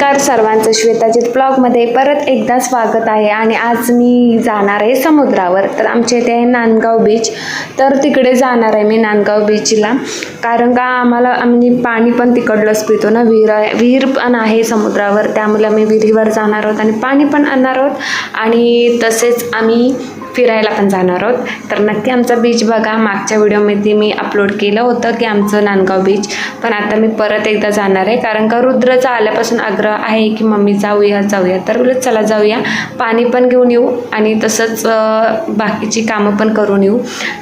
नमस्कार सर्वांचं श्वेताजित ब्लॉगमध्ये परत एकदा स्वागत आहे आणि आज मी जाणार आहे समुद्रावर. तर आमच्या इथे आहे नांदगाव बीच तर तिकडे जाणार आहे मी नांदगाव बीचला कारण का आम्हाला आम्ही पाणी पण तिकडलंच पितो ना. विहीर आहे विहीर पण आहे समुद्रावर. त्यामुळे आम्ही विहिरीवर जाणार आहोत आणि पाणी पण आणणार आहोत. आणि तसेच आम्ही फिरायला पण जाणार आहोत. तर नक्की आमचा बीच बघा. मागच्या व्हिडिओमध्ये मी अपलोड केलं होतं की आमचं नांदगाव बीच पण आता मी परत एकदा जाणार आहे. कारण का रुद्रचा आल्यापासून आग्रह आहे की मम्मी जाऊया जाऊया. तर बोलत चला जाऊया. पाणी पण घेऊन येऊ आणि तसंच बाकीची कामं पण करून येऊ.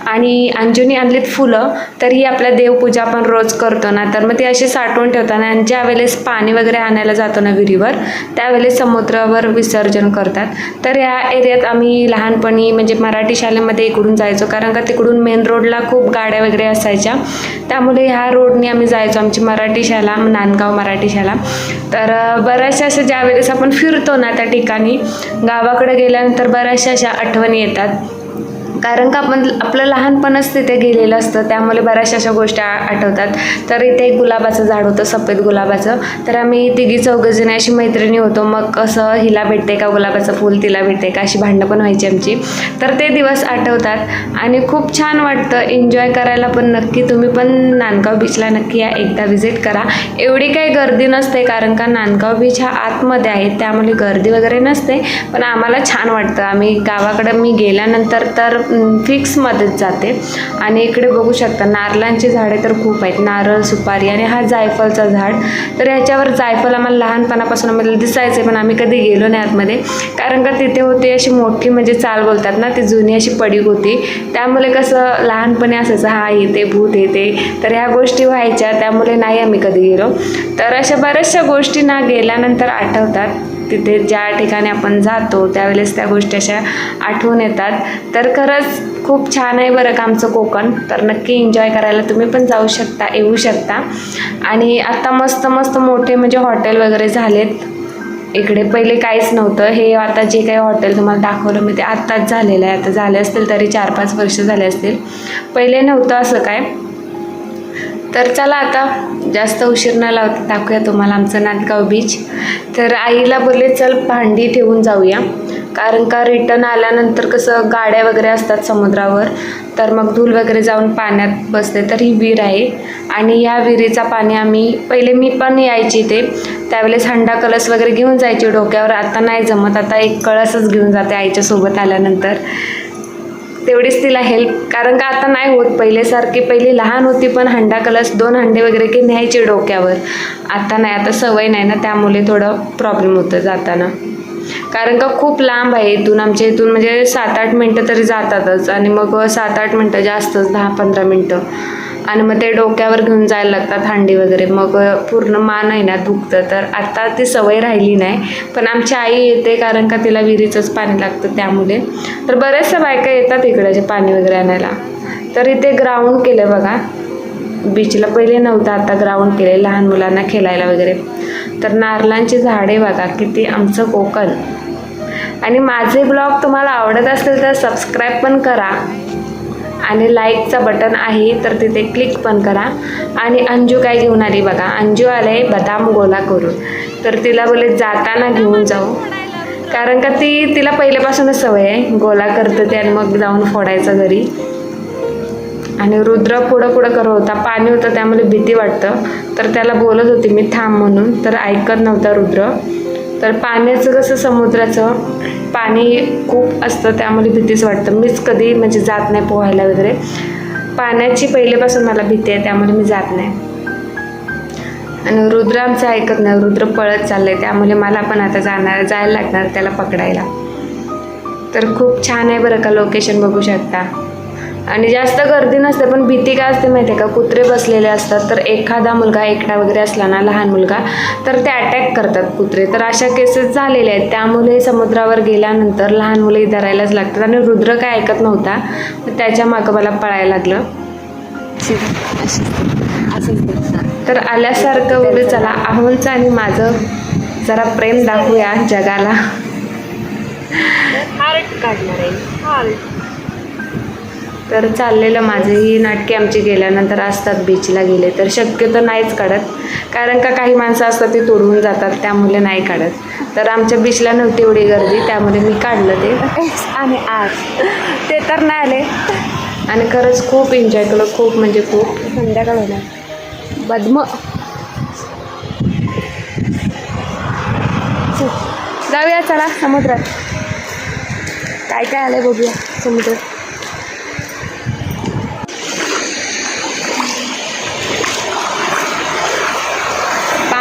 आणि अंजुनी आणलीत फुलं. तर ही आपल्या देवपूजा आपण रोज करतो ना. तर मग ती अशी साठवून ठेवताना आणि ज्या वेळेस पाणी वगैरे आणायला जातो ना विहिरीवर त्यावेळेस समुद्रावर विसर्जन करतात. तर या एरियात आम्ही लहानपणी म्हणजे मराठी शाळेमध्ये इकडून जायचो. कारण का तिकडून मेन रोडला खूप गाड्या वगैरे असायच्या. त्यामुळे ह्या रोडने आम्ही जायचो. आमची मराठी शाळा नांदगाव मराठी शाळा. तर बऱ्याचशा अशा ज्या वेळेस आपण फिरतो ना त्या ठिकाणी गावाकडे गेल्यानंतर बऱ्याचशा अशा आठवणी येतात. कारण का आपण आपलं लहानपणच तिथे गेलेलं असतं त्यामुळे बऱ्याचशा अशा गोष्टी आ- आठवतात. तर इथे एक गुलाबाचं झाड होतं सफेद गुलाबाचं. तर आम्ही तिघी चौघजणी अशी मैत्रिणी होतो. मग कसं हिला भेटते का गुलाबाचं फूल तिला भेटते का अशी भांडणं पण व्हायची आमची. तर ते दिवस आठवतात आणि खूप छान वाटतं. एन्जॉय करायला पण नक्की तुम्ही पण नांदगाव बीचला नक्की या. एकदा व्हिजिट करा. एवढी काही गर्दी नसते कारण का नांदगाव बीच हा आतमध्ये आहे त्यामुळे गर्दी वगैरे नसते. पण आम्हाला छान वाटतं. आम्ही गावाकडं मी गेल्यानंतर तर फिक्समध्येच जाते. आणि इकडे बघू शकता नारळांची झाडे तर खूप आहेत. नारळ सुपारी आणि हा जायफळचा झाड. तर ह्याच्यावर जायफळ आम्हाला लहानपणापासून आम्हाला दिसायचे पण आम्ही कधी गेलो नाही आतमध्ये. कारण का तिथे होती अशी मोठी म्हणजे चाल बोलतात ना ती जुनी अशी पडीक होती. त्यामुळे कसं लहानपणी असायचं हा येते भूत येते तर ह्या गोष्टी व्हायच्या त्यामुळे नाही आम्ही कधी गेलो. तर अशा बऱ्याचशा गोष्टी ना गेल्यानंतर आठवतात. तिथे ज्या ठिकाणी आपण जातो त्यावेळेस त्या गोष्टी अशा आठवून येतात. तर खरंच खूप छान आहे बरं का आमचं कोकण. तर नक्की एन्जॉय करायला तुम्ही पण जाऊ शकता येऊ शकता. आणि आत्ता मस्त मस्त मोठे म्हणजे हॉटेल वगैरे झालेत. इकडे पहिले काहीच नव्हतं. हे आता जे काही हॉटेल तुम्हाला दाखवलं मी ते आत्ताच झालेलं आहे. आता झाले असतील तरी चार पाच वर्ष झाले असतील. पहिले नव्हतं असं काय. तर चला आता जास्त उशीर न लावता दाखवूया तुम्हाला आमचं नांदगाव बीच तर आईला बोलले चल भांडी ठेवून जाऊया. कारण का रिटर्न आल्यानंतर कसं गाड्या वगैरे असतात समुद्रावर तर मग धूल वगैरे जाऊन पाण्यात बसते तर ही विहीर आहे. आणि या विहिरीचा पाणी आम्ही पहिले मी पण यायची ते त्यावेळेस हंडा कलस वगैरे घेऊन जायची डोक्यावर. आता नाही जमत. आता एक कळसच घेऊन जाते आईच्या सोबत आल्यानंतर. तेवढीच तिला हेल्प कारण का आता नाही होत? पहिलेसारखी पहिली लहान होती पण हंडा कलस दोन हंडे वगैरे की न्यायचे डोक्यावर. आता नाही आता सवय नाही ना त्यामुळे थोडं प्रॉब्लेम होतं जाताना. कारण का खूप लांब आहे इथून आमच्या इथून म्हणजे सात आठ मिनटं तरी जातातच. आणि मग सात आठ मिनटं जास्तच दहा पंधरा मिनटं. आणि मग ते डोक्यावर घेऊन जायला लागतात हांडी वगैरे. मग पूर्ण मान आहे ना दुखतं. तर आता ती सवय राहिली नाही. पण आमची आई येते कारण का तिला विहिरीचंच पाणी लागतं त्यामुळे. तर बऱ्याचशा बायका येतात इकडे पाणी वगैरे आणायला. तर इथे ग्राउंड केलं बघा. बीचला पहिले नव्हतं आता ग्राउंड केले लहान मुलांना खेळायला वगैरे. तर नारळांची झाडे बघा किती आमचं कोकण. आणि माझे ब्लॉग तुम्हाला आवडत असेल तर सबस्क्राईब पण करा. आणि लाईकचा बटन आहे तर तिथे क्लिक पण करा. आणि अंजू काय घेऊन आली बघा. अंजू आले बदाम गोला करून. तर तिला बोले जाताना घेऊन जाऊ. कारण का ती तिला पहिल्यापासूनच सवय आहे. गोला करतं ते आणि मग जाऊन फोडायचं घरी. आणि रुद्र पुढं पुढं करत होता. पाणी होतं त्यामुळे भीती वाटतं. तर त्याला बोलत होती मी थांब म्हणून. तर ऐकत नव्हता रुद्र. तर पाण्याचं कसं समुद्राचं? पाणी खूप असतं त्यामुळे भीतीच वाटतं. मीच कधी म्हणजे जात नाही पोहायला वगैरे. पाण्याची पहिल्यापासून मला भीती आहे त्यामुळे मी जात नाही. आणि रुद्र आमचं ऐकत नाही रुद्र पळत चाललंय त्यामुळे मला पण आता जाणार जायला लागणार त्याला पकडायला. तर खूप छान आहे बरं का लोकेशन बघू शकता. आणि जास्त गर्दी नसते पण भीती काय असते माहिती आहे का? कुत्रे बसलेले असतात तर एखादा मुलगा एकटा वगैरे असला ना लहान मुलगा तर ते अटॅक करतात कुत्रे. तर अशा केसेस झालेल्या आहेत. त्यामुळे समुद्रावर गेल्यानंतर लहान मुले धरायलाच लागतात. आणि रुद्र काय ऐकत नव्हता त्याच्या मागं मला पळायला लागलं. तर आल्यासारखं वगैरे चला आहोलचं आणि माझं जरा प्रेम दाखवूया जगाला. हार्ट काढणार आहे. हार्ट तर चाललेलं माझं ही नाटके आमची गेल्यानंतर असतात बीचला गेले. तर शक्यतो नाहीच काढत. कारण का काही माणसं असतात ते तोडून जातात त्यामुळे नाही काढत. तर आमच्या बीचला नव्हती एवढी गर्दी त्यामुळे मी काढलं ते. आणि आज? ते तर नाही आले. आणि खरंच खूप एन्जॉय केलं खूप म्हणजे खूप. संध्याकाळ होणार. बदम. जाऊया चला समुद्रात. काय काय आलंय बघूया समुद्रात.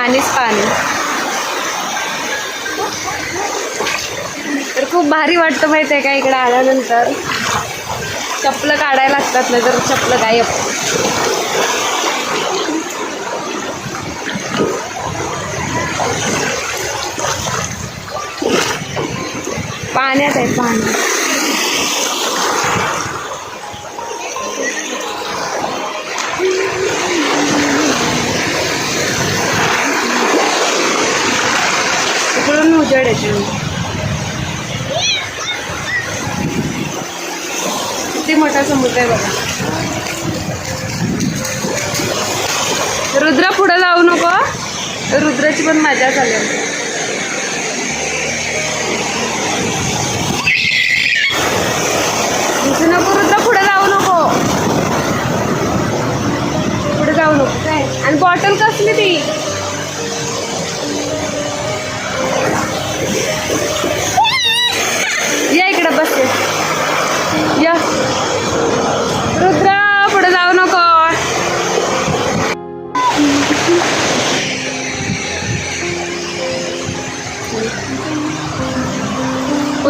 पाणीच पाणी. तर खूप भारी वाटतं माहिती आहे का इकडे आल्यानंतर. चपलं काढायला लागतात नाही तर चपलं गायब. पाण्यात आहे पाणी. उजेड येते किती मोठा समुद्र आहे बघा. रुद्र पुढं जाऊ नको. रुद्राची पण मजा चालेल दिसू नको रुद्र पुढे जाऊ नको. पुढे जाऊ नको. काय? आणि बॉटल कसली ती?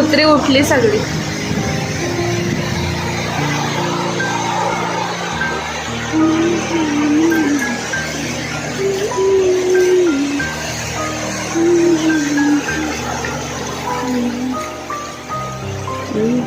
कुत्री उठली सगळी चल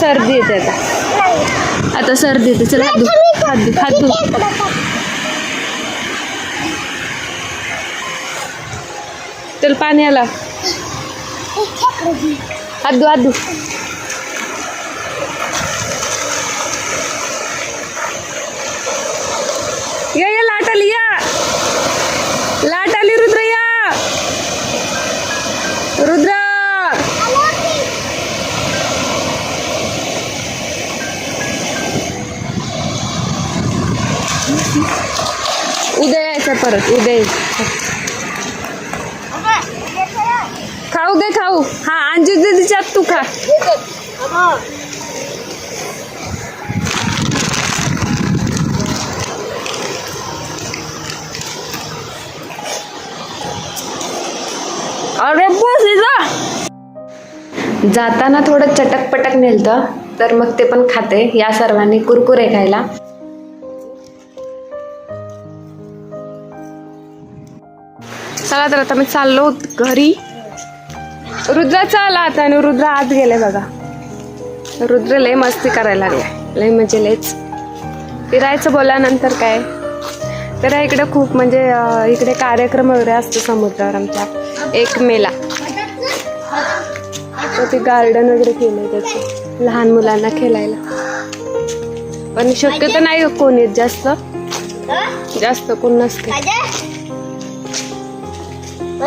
सर्दी येते आता. आता सर्दी येते. चल हात धु हात धु हात धु चल पाणी आला. हात धु हात धु. या या लाट आली या. लाट आली रुद्र या. रुद्र उद्या यायचं परत उद्या खाऊ दे खाऊ. हा अंजू दीदीच्यात तू खा. अरे बस जाताना थोडं चटक पटक नेलतं तर मग ते पण खाते. या सर्वांनी कुरकुरे खायला. चला तर आता मी चाललो घरी. रुद्राचा आला आता आणि रुद्र आत गेले बघा. रुद्र लय मस्ती करायला लागलाय लय म्हणजे लयच. फिरायचं बोलानंतर काय? तर इकडे खूप म्हणजे इकडे कार्यक्रम वगैरे असतो समुद्रावर आमच्या. एक मेला. तर ते गार्डन वगैरे केलंय त्याचं. लहान मुलांना खेळायला. पण शक्यतो नाही कोणी जास्त. जास्त कोण नसते. तर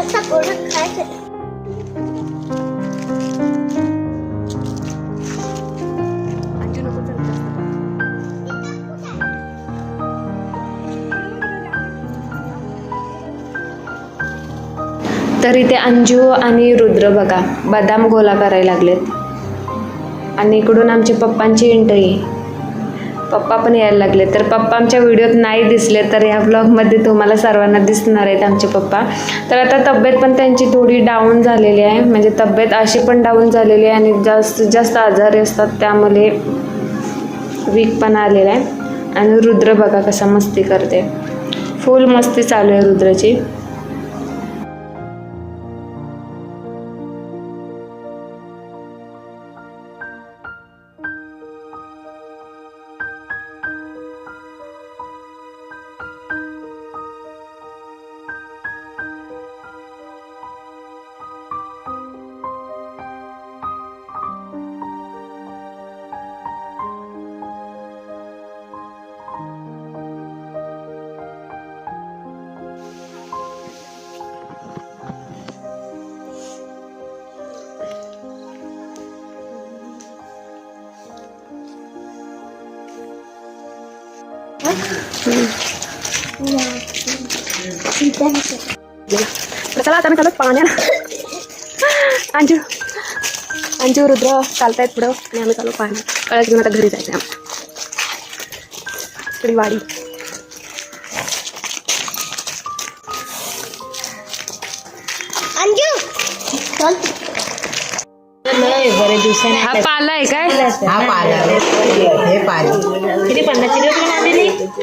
इथे अंजू आणि रुद्र बघा बदाम गोला करायला लागलेत. आणि इकडून आमच्या पप्पांची एंट्री पप्पा पण यायला लागले. तर पप्पा आमच्या व्हिडिओत नाही दिसले तर ह्या ब्लॉगमध्ये तुम्हाला सर्वांना दिसणार आहेत आमचे पप्पा. तर आता तब्येत पण त्यांची थोडी डाऊन झालेली आहे. म्हणजे तब्येत अशी पण डाऊन झालेली आहे आणि जास्तीत जास्त आजारी असतात त्यामुळे वीक पण आलेला आहे. आणि रुद्र बघा कसा मस्ती करते. फुल मस्ती चालू आहे रुद्राची. तर चला आता मी चालू पाण्याला अंजू अंजू रुद्र चालतायत पुढं आणि आम्ही चालू पाणी कळत घेऊन हा पाला आहे काय हा पाला हे पाला किती पन्नास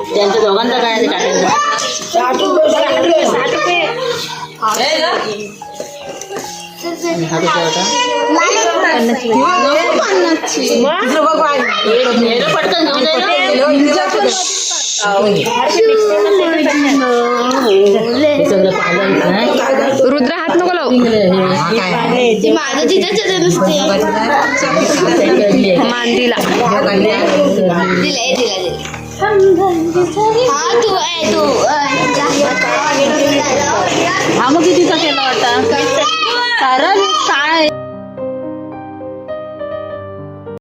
त्यांच्या दोघांचा काय पटकन घेऊन सगळं पालन रुद्र हात नको लावू हा काय माझं तिथेच नुसते. दिले दिले दिले हा तू आहे तू हा मग कितीचा केला वाटता